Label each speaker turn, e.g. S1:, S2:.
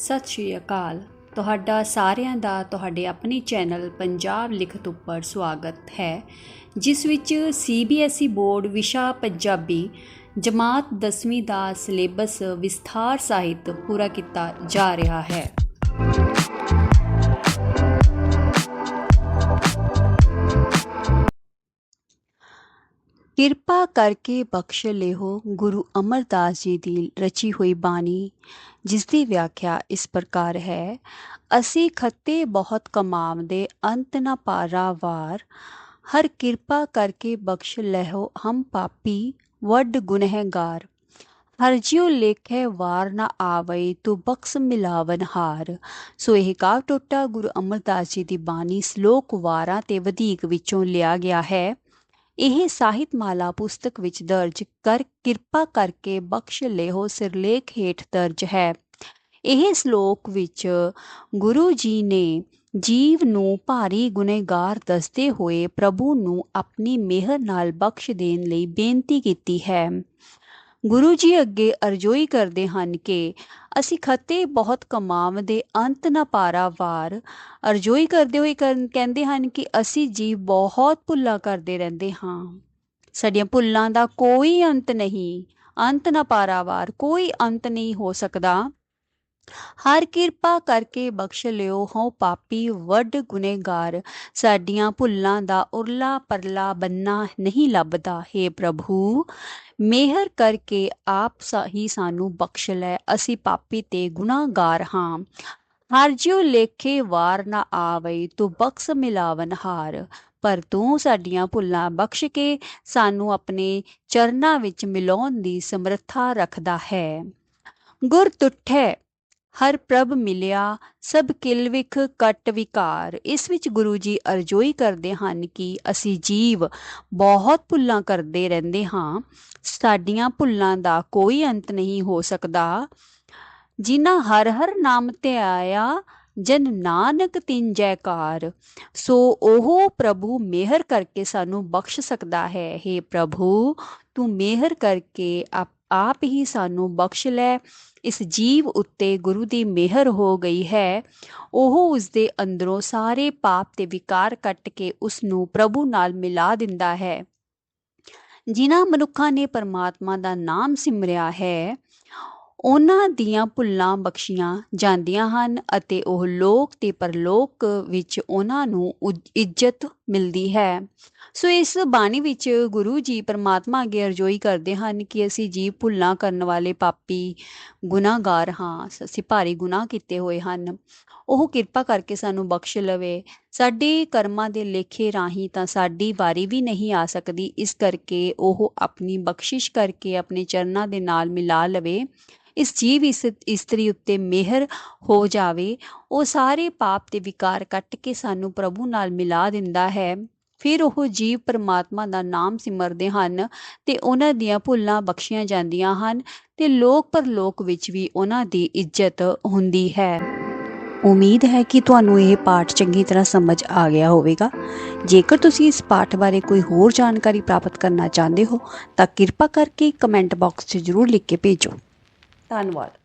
S1: ਸਤਿ ਸ਼੍ਰੀ ਅਕਾਲ। ਤੁਹਾਡਾ ਸਾਰਿਆਂ ਦਾ ਤੁਹਾਡੇ ਆਪਣੇ ਚੈਨਲ ਪੰਜਾਬ ਲਿਖਤ ਉੱਪਰ ਸਵਾਗਤ ਹੈ, ਜਿਸ ਵਿੱਚ ਸੀਬੀਐਸਈ ਬੋਰਡ ਵਿਸ਼ਾ ਪੰਜਾਬੀ ਜਮਾਤ 10ਵੀਂ ਦਾ ਸਿਲੇਬਸ ਵਿਸਥਾਰ ਸਾਹਿਤ ਪੂਰਾ ਕੀਤਾ ਜਾ ਰਿਹਾ ਹੈ। ਕਿਰਪਾ ਕਰਕੇ ਬਖਸ਼ ਲਿਓ ਗੁਰੂ ਅਮਰਦਾਸ ਜੀ ਦੀ ਰਚੀ ਹੋਈ ਬਾਣੀ, ਜਿਸ ਦੀ ਵਿਆਖਿਆ ਇਸ ਪ੍ਰਕਾਰ ਹੈ, ਅਸੀਂ ਖੱਤੇ ਬਹੁਤ ਕਮਾਵਦੇ ਅੰਤ ਨਾ ਪਾਰਾ ਵਾਰ, ਹਰ ਕਿਰਪਾ ਕਰਕੇ ਬਖਸ਼ ਲਿਓ ਹਮ ਪਾਪੀ, ਵੱਡ ਗੁਨਹਗਾਰ, ਹਰ ਜਿਉ ਲੇਖੇ ਵਾਰ ਨਾ ਆਵਈ, ਤੂੰ ਬਖਸ਼ ਮਿਲਾਵਨ ਹਾਰ, ਸੋ ਇਹ ਕਾਵ ਟੋਟਾ ਗੁਰੂ ਅਮਰਦਾਸ ਜੀ ਦੀ ਬਾਣੀ ਸ਼ਲੋਕ ਵਾਰਾਂ ਤੇ ਵਧੇਕ ਵਿੱਚੋਂ ਲਿਆ ਗਿਆ ਹੈ। ਇਹ ਸਾਹਿਤਮਾਲਾ ਪੁਸਤਕ ਵਿੱਚ ਦਰਜ ਕਰ ਕਿਰਪਾ ਕਰਕੇ ਬਖਸ਼ ਲਿਓ ਸਿਰਲੇਖ ਹੇਠ ਦਰਜ ਹੈ। ਇਹ ਸ਼ਲੋਕ ਵਿੱਚ ਗੁਰੂ ਜੀ ਨੇ ਜੀਵ ਨੂੰ ਭਾਰੀ ਗੁਨਹਗਾਰ ਦੱਸਦੇ ਹੋਏ ਪ੍ਰਭੂ ਨੂੰ ਆਪਣੀ ਮਿਹਰ ਨਾਲ ਬਖਸ਼ ਦੇਣ ਲਈ ਬੇਨਤੀ ਕੀਤੀ ਹੈ। ਗੁਰੂ ਜੀ ਅੱਗੇ ਅਰਜ਼ੋਈ ਕਰਦੇ ਹਨ ਕਿ ਅਸੀਂ ਖੱਤੇ ਬਹੁਤ ਕਮਾਵਦੇ ਅੰਤ ਨਾ ਪਾਰਾ ਵਾਰ। ਅਰਜ਼ੋਈ ਕਰਦੇ ਹੋਏ ਕਰਨ- ਕਹਿੰਦੇ ਹਨ ਕਿ ਅਸੀਂ ਜੀ ਬਹੁਤ ਭੁੱਲਾਂ ਕਰਦੇ ਰਹਿੰਦੇ ਹਾਂ। ਸਾਡੀਆਂ ਭੁੱਲਾਂ ਦਾ ਕੋਈ ਅੰਤ ਨਹੀਂ। ਅੰਤ ਨਾ ਪਾਰਾਵਾਰ ਕੋਈ ਅੰਤ ਨਹੀਂ ਹੋ ਸਕਦਾ। ਹਰ ਕਿਰਪਾ ਕਰਕੇ ਬਖਸ਼ ਲਿਓ ਹੋ ਪਾਪੀ, ਵੱਡ ਗੁਨੇਗਾਰ। ਸਾਡੀਆਂ ਭੁੱਲਾਂ ਦਾ ਉਰਲਾ ਪਰਲਾ ਬੰਨਾ ਨਹੀਂ ਲੱਭਦਾ, ਹੈ ਪ੍ਰਭੂ। ਮਿਹਰ ਕਰਕੇ ਆਪ ਹੀ ਸਾਨੂੰ ਬਖਸ਼ ਲੈ, ਅਸੀਂ ਪਾਪੀ ਤੇ ਗੁਨਾਹਗਾਰ ਹਾਂ। ਹਰ ਜਿਉ ਲੇਖੇ ਵਾਰ ਨਾ ਆਵੇ, ਤੂੰ ਬਖਸ਼ ਮਿਲਾਵਨ ਹਾਰ। ਪਰ ਤੂੰ ਸਾਡੀਆਂ ਭੁੱਲਾਂ ਬਖਸ਼ ਕੇ ਸਾਨੂੰ ਆਪਣੇ ਚਰਨਾਂ ਵਿੱਚ ਮਿਲਾਉਣ ਦੀ ਸਮਰੱਥਾ ਰੱਖਦਾ ਹੈ। ਗੁਰ ਤੁਠੈ ਹਰ ਪ੍ਰਭ ਮਿਲਿਆ, ਸਭ ਕਿਲਵਿਖ ਕਟ ਵਿਕਾਰ। ਇਸ ਵਿੱਚ ਗੁਰੂ ਜੀ ਅਰਜ਼ੋਈ ਕਰਦੇ ਹਨ ਕਿ ਅਸੀਂ ਜੀਵ ਬਹੁਤ ਭੁੱਲਾਂ ਕਰਦੇ ਰਹਿੰਦੇ ਹਾਂ। ਸਾਡੀਆਂ ਭੁੱਲਾਂ ਦਾ ਕੋਈ ਅੰਤ ਨਹੀਂ ਹੋ ਸਕਦਾ। ਜਿਨ੍ਹਾਂ ਹਰ ਹਰ ਨਾਮ ਤੇ ਆਇਆ, ਜਨ ਨਾਨਕ ਤਿੰਨ ਜੈਕਾਰ। ਸੋ ਉਹ ਪ੍ਰਭੂ ਮਿਹਰ ਕਰਕੇ ਸਾਨੂੰ ਬਖਸ਼ ਸਕਦਾ ਹੈ। हे ਪ੍ਰਭੂ, ਤੂੰ ਮਿਹਰ ਕਰਕੇ ਆਪ ਆਪ ਹੀ ਸਾਨੂੰ ਬਖਸ਼ ਲੈ, ਇਸ ਜੀਵ ਉੱਤੇ ਗੁਰੂ ਦੀ ਮਿਹਰ ਹੋ ਗਈ ਹੈ। ਉਹ ਉਸ ਦੇ ਅੰਦਰੋਂ ਸਾਰੇ ਪਾਪ ਤੇ ਵਿਕਾਰ ਕੱਟ ਕੇ ਉਸ ਨੂੰ ਪ੍ਰਭੂ ਨਾਲ ਮਿਲਾ ਦਿੰਦਾ ਹੈ। ਜਿਨ੍ਹਾਂ ਮਨੁੱਖਾਂ ਨੇ ਪਰਮਾਤਮਾ ਦਾ ਨਾਮ ਸਿਮਰਿਆ ਹੈ ਉਹਨਾਂ ਦੀਆਂ ਭੁੱਲਾਂ ਬਖਸ਼ੀਆਂ ਜਾਂਦੀਆਂ ਹਨ ਅਤੇ ਉਹ ਲੋਕ ਤੇ ਪਰਲੋਕ ਵਿੱਚ ਉਹਨਾਂ ਨੂੰ ਉਜ- ਇੱਜ਼ਤ ਮਿਲਦੀ ਹੈ। ਸੋ ਇਸ ਬਾਣੀ ਵਿੱਚ ਗੁਰੂ ਜੀ ਪਰਮਾਤਮਾ ਅੱਗੇ ਅਰਜ਼ੋਈ ਕਰਦੇ ਹਨ ਕਿ ਅਸੀਂ ਜੀ ਭੁੱਲਾਂ ਕਰਨ ਵਾਲੇ ਪਾਪੀ ਗੁਨਾਹਗਾਰ ਹਾਂ, ਅਸੀਂ ਭਾਰੀ ਗੁਨਾਹ ਕੀਤੇ ਹੋਏ ਹਨ। ਉਹ ਕਿਰਪਾ ਕਰਕੇ ਸਾਨੂੰ ਬਖਸ਼ ਲਵੇ ਸਾਡੇ ਕਰਮਾਂ ਦੇ ਲੇਖੇ ਰਾਹੀਂ ਤਾਂ ਸਾਡੀ ਵਾਰੀ ਵੀ ਨਹੀਂ ਆ ਸਕਦੀ। ਇਸ ਕਰਕੇ ਉਹ ਆਪਣੀ ਬਖਸ਼ਿਸ਼ ਕਰਕੇ ਆਪਣੇ ਚਰਨਾਂ ਦੇ ਨਾਲ ਮਿਲਾ ਲਵੇ। ਇਸ ਜੀਵ ਇਸ ਇਸਤਰੀ ਉੱਤੇ ਮਿਹਰ ਹੋ ਜਾਵੇ। ਉਹ ਸਾਰੇ ਪਾਪ ਤੇ ਵਿਕਾਰ ਕੱਟ ਕੇ ਸਾਨੂੰ ਪ੍ਰਭੂ ਨਾਲ ਮਿਲਾ ਦਿੰਦਾ ਹੈ। ਫਿਰ ਉਹ ਜੀਵ ਪਰਮਾਤਮਾ ਦਾ ਨਾਮ ਸਿਮਰਦੇ ਹਨ ਤੇ ਉਹਨਾਂ ਦੀਆਂ ਭੁੱਲਾਂ ਬਖਸ਼ੀਆਂ ਜਾਂਦੀਆਂ ਹਨ ਤੇ ਲੋਕ ਪਰਲੋਕ ਵਿੱਚ ਵੀ ਉਹਨਾਂ ਦੀ ਇੱਜ਼ਤ ਹੁੰਦੀ ਹੈ। ਉਮੀਦ ਹੈ ਕਿ ਤੁਹਾਨੂੰ ਇਹ ਪਾਠ ਚੰਗੀ ਤਰ੍ਹਾਂ ਸਮਝ ਆ ਗਿਆ ਹੋਵੇਗਾ। ਜੇਕਰ ਤੁਸੀਂ ਇਸ ਪਾਠ ਬਾਰੇ ਕੋਈ ਹੋਰ ਜਾਣਕਾਰੀ ਪ੍ਰਾਪਤ ਕਰਨਾ ਚਾਹੁੰਦੇ ਹੋ, ਤਾਂ ਕਿਰਪਾ ਕਰਕੇ ਕਮੈਂਟ ਬਾਕਸ 'ਚ ਜ਼ਰੂਰ ਲਿਖ ਕੇ ਭੇਜੋ। ਧੰਨਵਾਦ।